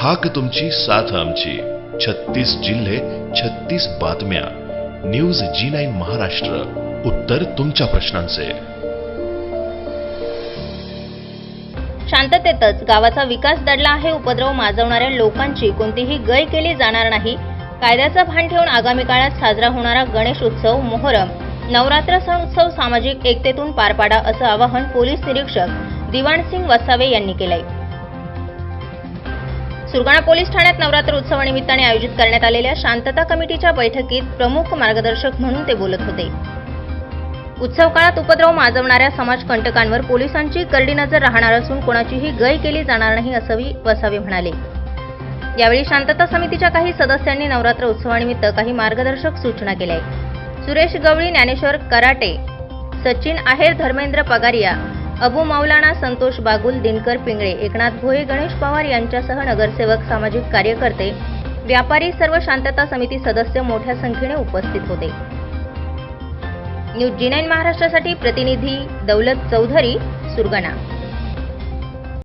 हाक तुमची साथ आमची. छत्तीस जिल्हे छत्तीस बातम्या. News G nine Maharashtra. उत्तर तुमच्या प्रश्नांचे. शांततेतच गावाचा विकास दडला आहे उपद्रव माजवणाऱ्या लोकांची. कोणतीही गय केली जाणार नाही. कायद्याचं भान ठेवून आगामी काळात साजरा होणारा गणेश उत्सव मोहरम. नवरात्र सण उत्सव सामाजिक एकतेतून पार पाडा असं आवाहन पोलीस निरीक्षक दिवाणसिंग वसावे यांनी केलंय. सुरगाणा पोलीस ठाण्यात नवरात्र उत्सवानिमित्ताने आयोजित करण्यात आलेल्या शांतता कमिटीच्या बैठकीत प्रमुख मार्गदर्शक म्हणून ते बोलत होते. उत्सव काळात उपद्रव माजवणाऱ्या समाजकंटकांवर पोलिसांची करडी नजर राहणार असून कोणाचीही गय केली जाणार नाही असंही वसावे म्हणाले. यावेळी शांतता समितीच्या काही सदस्यांनी नवरात्र उत्सवानिमित्त काही मार्गदर्शक सूचना केल्या सुरेश गवळी ज्ञानेश्वर कराटे सचिन आहेर धर्मेंद्र पगारिया अबू मौलाना संतोष बागुल दिनकर पिंगळे एकनाथ भोये गणेश पवार यांच्यासह नगरसेवक सामाजिक कार्यकर्ते व्यापारी सर्व शांतता समिती सदस्य मोठ्या संख्येने उपस्थित होते. न्यूज जी नाईन महाराष्ट्रासाठी प्रतिनिधी दौलत चौधरी सुरगणा.